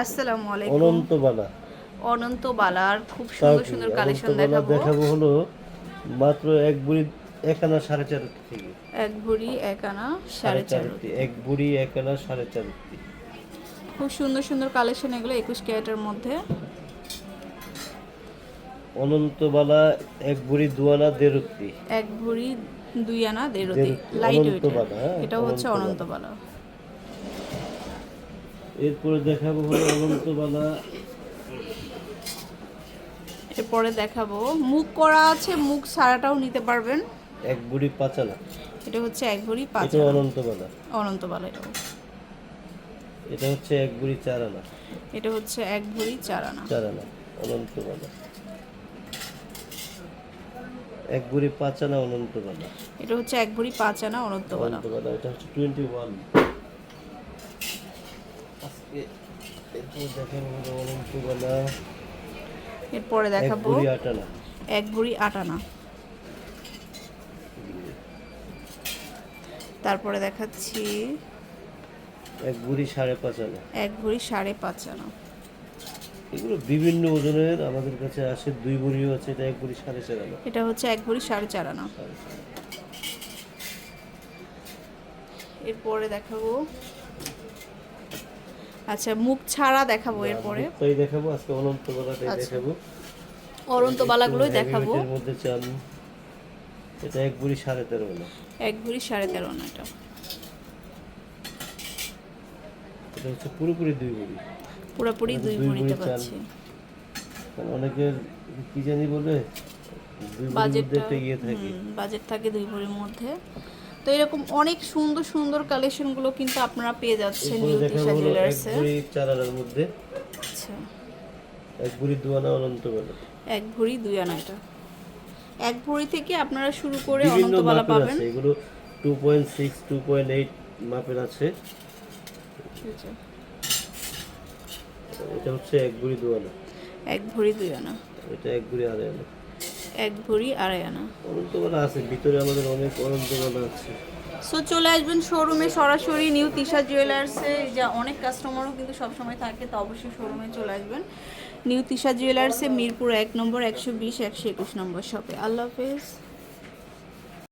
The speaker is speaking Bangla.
আসসালামু আলাইকুম। অনন্তবালা। অনন্ত বালার খুব সুন্দর সুন্দর কালেকশন দেখাবো। দেখাবো হলো মাত্র এক বুড়ি এক আনা সাড়ে চারটি থেকে। এক ভরি এক আনা সাড়ে চার এক বুড়ি এক আনা সাড়ে চারটি। খুব সুন্দর সুন্দর কালেকশন এগুলো একুশ ক্যারেটের মধ্যে। অনন্তবালা এক বুড়ি দুয়ানা এক ভরি দুই আনা দেড়তি, লাইট হ্যাঁ, এটাও হচ্ছে অনন্তবালা। এরপরে দেখাবো হলো অনন্তবালা। এরপরে দেখাবো। মুখ করা আছে মুখ সারাটাও নিতে পারবেন। এক বুড়ি পাঁচ আনা এটা হচ্ছে এক ভরি পাঁচ এটা আনা। অনন্তবালা। অনন্তবালা এটাও এটা হচ্ছে এক বুড়ি চার আনা এটা হচ্ছে এক ভরি চার আনা চার আনা অনন্তবালা। এক বুড়ি পাঁচ আনা অনন্তবালা। এটা হচ্ছে এক ভরি পাঁচ আনা অনন্তবালা এটা হচ্ছে টোয়েন্টি ওয়ান এরপর দেখাবো এক বুড়ি আট আনা এক ভরি আট আনা তারপরে দেখাচ্ছি এক বুড়ি সাড়ে পাঁচ আনা। এক ভরি সাড়ে পাঁচ আনা। এগুলো বিভিন্ন ওজনের আমাদের কাছে আসে দুই বুড়িও আছে এটা এক বুড়ি সাড়ে চার আনা। এটা হচ্ছে এক ভরি সাড়ে চার আনা। এরপরে দেখাবো আচ্ছা মুখ ছাড়া দেখাবো এরপরে। তাই দেখাবো আজকে অনন্তবালাটাই আচ্ছা। দেখাবো। অরন্ত বালাগুলোই দেখাবো। এর মধ্যে চান। এটা এক বুড়ি সাড়ে তেরো আনা এক ভরি সাড়ে তেরো আনা এটা। এটা হচ্ছে পুরোপুরি দুই বুড়ি পুরোপুরি দুই দুই চাল। পাচ্ছি। কারণ অনেকের কি জানি বলে ইয়ে থাকে। বাজেট থাকে দুই ভরির মধ্যে। তো এরকম অনেক সুন্দর সুন্দর কালেকশনগুলো কিন্তু আপনারা পেয়ে যাচ্ছেন জুয়েলার্সে মধ্যে। আচ্ছা। এক বুড়ি দু আনা অনন্তবালা এক ভরি দুই আনা এটা। এক ভরি থেকে আপনারা শুরু করে অনন্তবালা পাবেন। এগুলো two point six two point eight মাপের আছে। আচ্ছা, এটা হচ্ছে এক বুড়ি দু আনা। এক ভরি দুই আনা। এটা এক বুড়ি আড়াই আনা। এক ভরি আড়াই আনা। অনন্তবালা আছে ভিতরে আমাদের অনেক অনন্তবালা আছে। সো চলে আসবেন শোরুমে সরাসরি নিউ তিশা জুয়েলার্সে যা অনেক কাস্টমারও কিন্তু সবসময় থাকে তো অবশ্যই শোরুমে চলে আসবেন। নিউ তিশা জুয়েলার্সে মিরপুর এক নম্বর একশো বিশ একশো একুশ নম্বর শপে আল্লাহ হাফেজ।